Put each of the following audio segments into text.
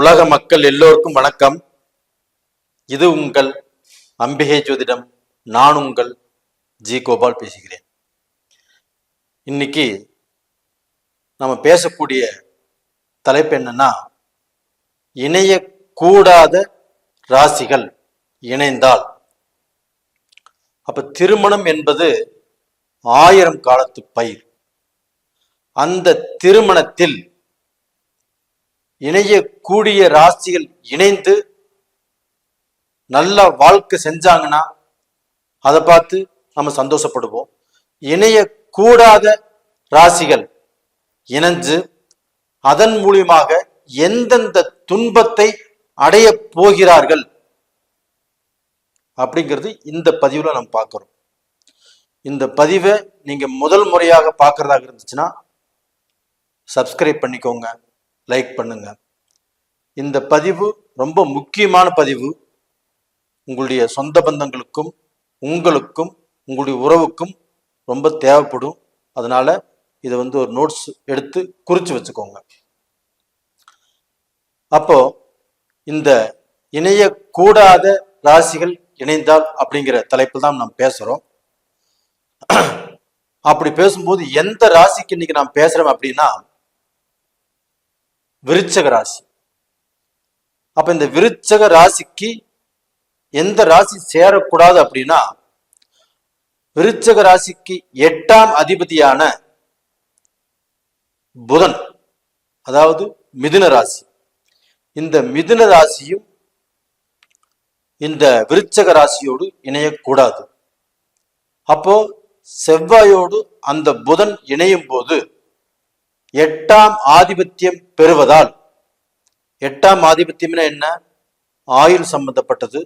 உலக மக்கள் எல்லோருக்கும் வணக்கம். இது உங்கள் அம்பிகை ஜோதிடம். நான் உங்கள் ஜி கோபால் பேசுகிறேன். இன்னைக்கு நம்ம பேசக்கூடிய தலைப்பு என்னன்னா இணையக்கூடாத ராசிகள் இணைந்தால். அப்ப திருமணம் என்பது ஆயிரம் காலத்து பயிர். அந்த திருமணத்தில் இணைய கூடிய ராசிகள் இணைந்து நல்ல வாழ்க்கை செஞ்சாங்கன்னா அதை பார்த்து நம்ம சந்தோஷப்படுவோம். இணையக்கூடாத ராசிகள் இணைஞ்சு அதன் மூலியமாக எந்தெந்த துன்பத்தை அடைய போகிறார்கள் அப்படிங்கிறது இந்த பதிவுல நம்ம பார்க்கிறோம். இந்த பதிவை நீங்க முதல் முறையாக பார்க்கறதாக இருந்துச்சுன்னா சப்ஸ்கிரைப் பண்ணிக்கோங்க லைக் பண்ணுங்க. இந்த பதிவு ரொம்ப முக்கியமான பதிவு. உங்களுடைய சொந்த பந்தங்களுக்கும் உங்களுக்கும் உங்களுடைய உறவுக்கும் ரொம்ப தேவைப்படும். அதனால இதை வந்து ஒரு நோட்ஸ் எடுத்து குறித்து வச்சுக்கோங்க. அப்போ இந்த இணையக்கூடாத ராசிகள் இணைந்தால் அப்படிங்கிற தலைப்பில் தான் நாம் பேசுகிறோம் அப்படி பேசும்போது எந்த ராசிக்கு இன்னைக்கு நான் பேசுறேன் அப்படின்னா விருச்சக ராசி. அப்ப இந்த விருச்சக ராசிக்கு எந்த ராசி சேரக்கூடாது அப்படின்னா விருச்சக ராசிக்கு எட்டாம் அதிபதியான புதன் அதாவது மிதுன ராசி. இந்த மிதுன ராசியும் இந்த விருச்சக ராசியோடு இணையக்கூடாது. அப்போ செவ்வாயோடு அந்த புதன் இணையும் போது எட்டாம் ஆதிபத்தியம் பெறுவதால் எட்டாம் ஆதிபத்தியம்னா என்ன? ஆயுள் சம்பந்தப்பட்டது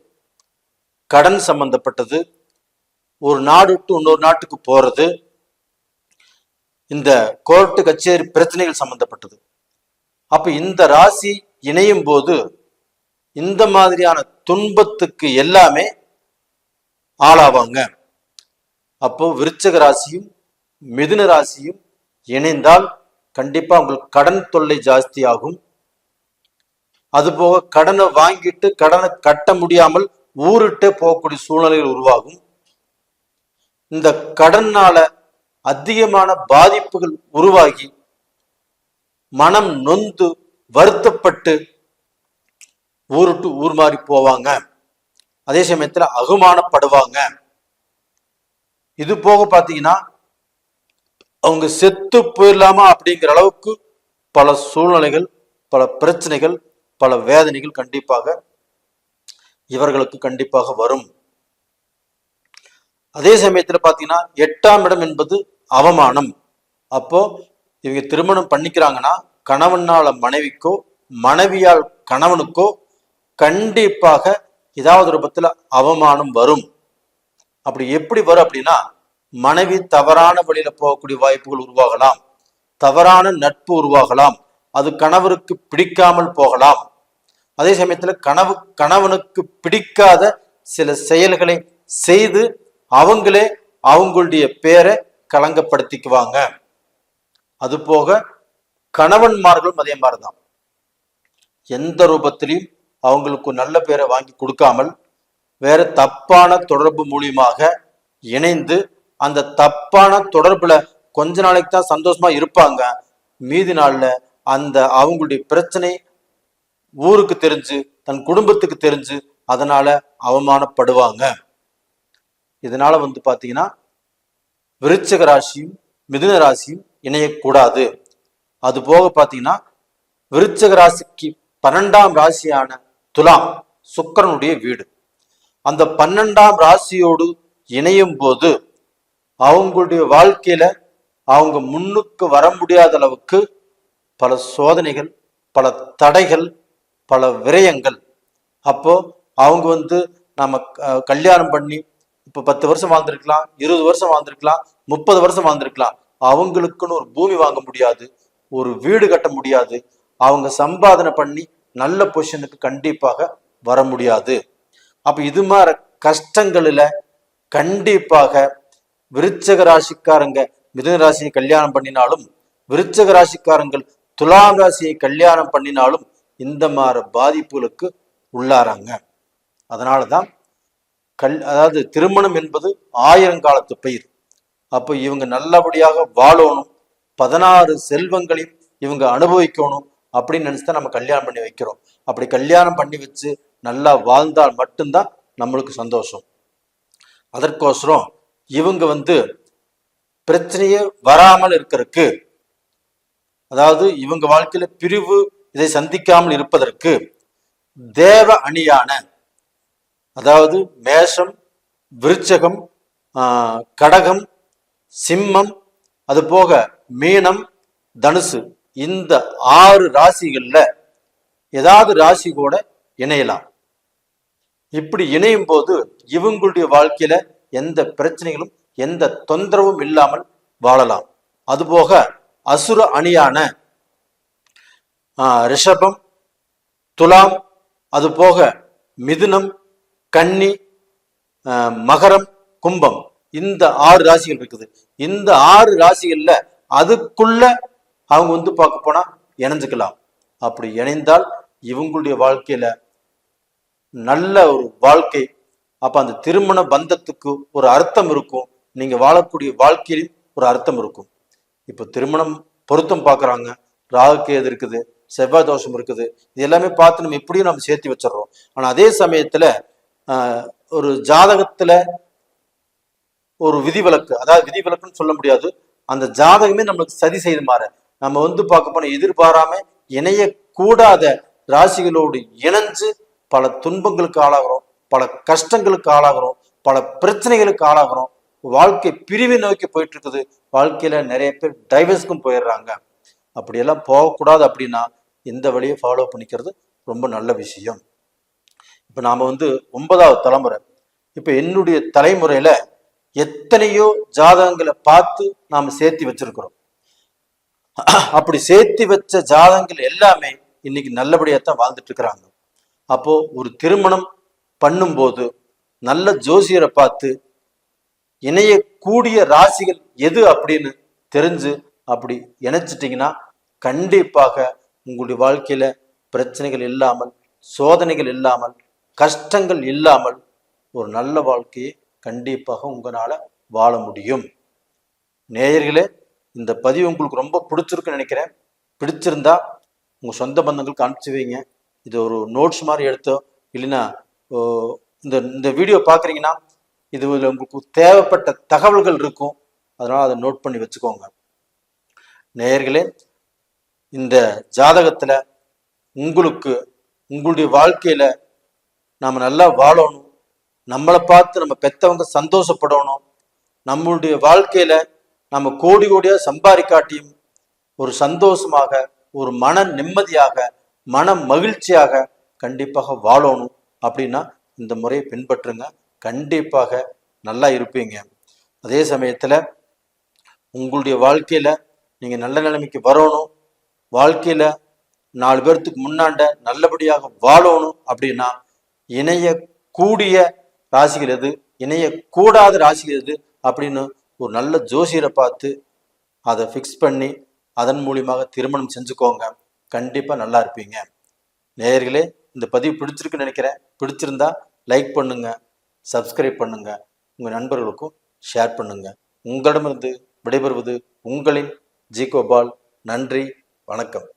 கடன் சம்பந்தப்பட்டது ஒரு நாடு விட்டு இன்னொரு நாட்டுக்கு போறது இந்த கோர்ட்டு கச்சேரி பிரச்சனைகள் சம்பந்தப்பட்டது. அப்ப இந்த ராசி இணையும் போது இந்த மாதிரியான துன்பத்துக்கு எல்லாமே ஆளாவாங்க. அப்போ விருச்சக ராசியும் மிதுன ராசியும் இணைந்தால் கண்டிப்பா உங்களுக்கு கடன் தொல்லை ஜாஸ்தி ஆகும் அதுபோக கடனை வாங்கிட்டு கடனை கட்ட முடியாமல் ஊருட்டே போகக்கூடிய சூழ்நிலைகள் உருவாகும். இந்த கடனால அதிகமான பாதிப்புகள் உருவாகி மனம் நொந்து வருத்தப்பட்டு ஊருட்டு ஊர் மாறி போவாங்க. அதே சமயத்துல அகுமானப்படுவாங்க இது போக பாத்தீங்கன்னா அவங்க செத்து போயிடலாமா அப்படிங்கிற அளவுக்கு பல சூழ்நிலைகள் பல பிரச்சனைகள் பல வேதனைகள் கண்டிப்பாக இவர்களுக்கு கண்டிப்பாக வரும். அதே சமயத்துல பாத்தீங்கன்னா எட்டாம் இடம் என்பது அவமானம். அப்போ இவங்க திருமணம் பண்ணிக்கிறாங்கன்னா கணவனால மனைவிக்கோ மனைவியால் கணவனுக்கோ கண்டிப்பாக ஏதாவது ரூபத்துல அவமானம் வரும். அப்படி எப்படி வரும் அப்படின்னா மனைவி தவறான வழியில போகக்கூடிய வாய்ப்புகள் உருவாகலாம். தவறான நட்பு உருவாகலாம். அது கணவருக்கு பிடிக்காமல் போகலாம். அதே சமயத்துல கனவு கணவனுக்கு பிடிக்காத சில செயல்களை செய்து அவங்களே அவங்களுடைய பேரை களங்கப்படுத்திக்குவாங்க. அது போக கணவன்மார்களும் அதே மாதிரிதான். எந்த ரூபத்திலையும் அவங்களுக்கு நல்ல பேரை வாங்கி கொடுக்காமல் வேற தப்பான தொடர்பு மூலியமாக இணைந்து அந்த தப்பான தொடர்புல கொஞ்ச நாளைக்கு தான் சந்தோஷமா இருப்பாங்க. மீதி நாள்ல அந்த அவங்களுடைய பிரச்சனை ஊருக்கு தெரிஞ்சு தன் குடும்பத்துக்கு தெரிஞ்சு அதனால அவமானப்படுவாங்க. இதனால வந்து பாத்தீங்கன்னா விருச்சக ராசியும் மிதுன ராசியும் இணையக்கூடாது. அது போக பாத்தீங்கன்னா விருச்சக ராசிக்கு பன்னெண்டாம் ராசியான துலாம் சுக்கரனுடைய வீடு. அந்த பன்னெண்டாம் ராசியோடு இணையும் போது அவங்களுடைய வாழ்க்கையில அவங்க முன்னுக்கு வர முடியாத அளவுக்கு பல சோதனைகள் பல தடைகள் பல விரயங்கள். அப்போ அவங்க வந்து நம்ம கல்யாணம் பண்ணி இப்போ பத்து வருஷம் வாழ்ந்திருக்கலாம் இருபது வருஷம் வாழ்ந்திருக்கலாம் முப்பது வருஷம் வாழ்ந்திருக்கலாம். அவங்களுக்குன்னு ஒரு பூமி வாங்க முடியாது ஒரு வீடு கட்ட முடியாது. அவங்க சம்பாதனை பண்ணி நல்ல பொசிஷனுக்கு கண்டிப்பாக வர முடியாது. அப்ப இது மாதிரி கஷ்டங்களில கண்டிப்பாக விருச்சக ராசிக்காரங்க மிதுன ராசியை கல்யாணம் பண்ணினாலும் விருச்சக ராசிக்காரங்கள் துலாம் ராசியை கல்யாணம் பண்ணினாலும் இந்த மாதிரி பாதிப்புகளுக்கு உள்ளாராங்க. அதனால தான் கல் அதாவது திருமணம் என்பது ஆயிரங்காலத்து பயிர். அப்போ இவங்க நல்லபடியாக வாழணும் பதினாறு செல்வங்களையும் இவங்க அனுபவிக்கணும் அப்படின்னு நினச்சி தான் நம்ம கல்யாணம் பண்ணி வைக்கிறோம். அப்படி கல்யாணம் பண்ணி வச்சு நல்லா வாழ்ந்தால் மட்டும்தான் நம்மளுக்கு சந்தோஷம். அதற்கோசரம் இவங்க வந்து பிரச்சனையே வராமல் இருக்கிறதுக்கு அதாவது இவங்க வாழ்க்கையில பிரிவு இதை சந்திக்காமல் இருப்பதற்கு தேவ அணியான அதாவது மேஷம் விருச்சகம் கடகம் சிம்மம் அது போக மீனம் தனுசு இந்த ஆறு ராசிகள்ல ஏதாவது ராசி கூட இணையலாம். இப்படி இணையும் போது இவங்களுடைய வாழ்க்கையில எந்த பிரச்சனைகளும் எந்த தொந்தரவும் இல்லாமல் வாழலாம். அதுபோக அசுர அணியான ரிஷபம் துலாம் அது போக மிதுனம் கன்னி மகரம் கும்பம். இந்த ஆறு ராசிகள் இருக்குது. இந்த ஆறு ராசிகள்ல அதுக்குள்ள அவங்க வந்து பார்க்க போனா இணைஞ்சுக்கலாம். அப்படி இணைந்தால் இவங்களுடைய வாழ்க்கையில நல்ல ஒரு வாழ்க்கை அப்ப அந்த திருமண பந்தத்துக்கு ஒரு அர்த்தம் இருக்கும். நீங்க வாழக்கூடிய வாழ்க்கையிலும் ஒரு அர்த்தம் இருக்கும். இப்போ திருமணம் பொருத்தம் பார்க்கறாங்க ராகுகேது இருக்குது? செவ்வாய் தோஷம் இருக்குது. இது எல்லாமே பார்த்து நம்ம எப்படியும் நம்ம சேர்த்து வச்சிடுறோம். ஆனா அதே சமயத்துல ஒரு ஜாதகத்துல ஒரு விதிவிலக்கு அதாவது விதிவிலக்குன்னு சொல்ல முடியாது. அந்த ஜாதகமே நம்மளுக்கு சதி செய்து மாற. நம்ம வந்து பார்க்க போனால் எதிர்பாராம இணையக்கூடாத ராசிகளோடு இணைஞ்சு பல துன்பங்களுக்கு ஆளாகிறோம் பல கஷ்டங்களுக்கு ஆளாகிறோம் பல பிரச்சனைகளுக்கு ஆளாகிறோம். வாழ்க்கை பிரிவை நோக்கி போயிட்டு இருக்குது. வாழ்க்கையில நிறைய பேர் டைவர்ஸ்க்கும் போயிடுறாங்க. அப்படியெல்லாம் போகக்கூடாது அப்படின்னா இந்த வழியை ஃபாலோ பண்ணிக்கிறது ரொம்ப நல்ல விஷயம். இப்போ நாம வந்து ஒன்பதாவது தலைமுறை. இப்போ என்னுடைய தலைமுறையில எத்தனையோ ஜாதகங்களை பார்த்து நாம சேர்த்து வச்சிருக்கிறோம். அப்படி சேர்த்து வச்ச ஜாதகங்கள் எல்லாமே இன்னைக்கு நல்லபடியாக தான் வாழ்ந்துட்டு இருக்கிறாங்க. அப்போ ஒரு திருமணம் பண்ணும்போது நல்ல ஜோசியரை பார்த்து இணைய கூடிய ராசிகள் எது அப்படின்னு தெரிஞ்சு அப்படி இணைச்சிட்டிங்கன்னா கண்டிப்பாக உங்களுடைய வாழ்க்கையில் பிரச்சனைகள் இல்லாமல் சோதனைகள் இல்லாமல் கஷ்டங்கள் இல்லாமல் ஒரு நல்ல வாழ்க்கையை கண்டிப்பாக உங்களால் வாழ முடியும். நேயர்களே இந்த பதிவு உங்களுக்கு ரொம்ப பிடிச்சிருக்குன்னு நினைக்கிறேன். பிடிச்சிருந்தா உங்கள் சொந்த பந்தங்களுக்கு அனுப்பிச்சு வைங்க. இது ஒரு நோட்ஸ் மாதிரி எடுத்தோ இல்லைன்னா இந்த இந்த வீடியோ பார்க்குறீங்கன்னா இது உங்களுக்கு தேவைப்பட்ட தகவல்கள் இருக்கும். அதனால் அதை நோட் பண்ணி வச்சுக்கோங்க. நேயர்களே இந்த ஜாதகத்தில் உங்களுக்கு உங்களுடைய வாழ்க்கையில் நாம் நல்லா வாழணும். நம்மளை பார்த்து நம்ம பெற்றவங்க சந்தோஷப்படணும். நம்மளுடைய வாழ்க்கையில் நம்ம கோடி கோடியாக சம்பாதிக்காட்டியும் ஒரு சந்தோஷமாக ஒரு மன நிம்மதியாக மன மகிழ்ச்சியாக கண்டிப்பாக வாழணும். அப்படின்னா இந்த முறையை பின்பற்றுங்க. கண்டிப்பாக நல்லா இருப்பீங்க. அதே சமயத்தில் உங்களுடைய வாழ்க்கையில் நீங்கள் நல்ல நிலைமைக்கு வரணும். வாழ்க்கையில் நாலு பேர்த்துக்கு முன்னாண்ட நல்லபடியாக வாழணும் அப்படின்னா இணைய கூடிய ராசிகள் எது? இணைய கூடாத ராசிகள் எது? அப்படின்னு ஒரு நல்ல ஜோசியரை பார்த்து அதை ஃபிக்ஸ் பண்ணி அதன் மூலியமாக திருமணம் செஞ்சுக்கோங்க. கண்டிப்பாக நல்லா இருப்பீங்க. நேயர்களே இந்த பதிவு பிடிச்சிருக்குன்னு நினைக்கிறேன். பிடிச்சிருந்தா லைக் பண்ணுங்கள் சப்ஸ்கிரைப் பண்ணுங்கள் உங்கள் நண்பர்களுக்கும் ஷேர் பண்ணுங்கள் உங்களிடமிருந்து விடைபெறுவது உங்களின் ஜி கோபால் நன்றி. வணக்கம்.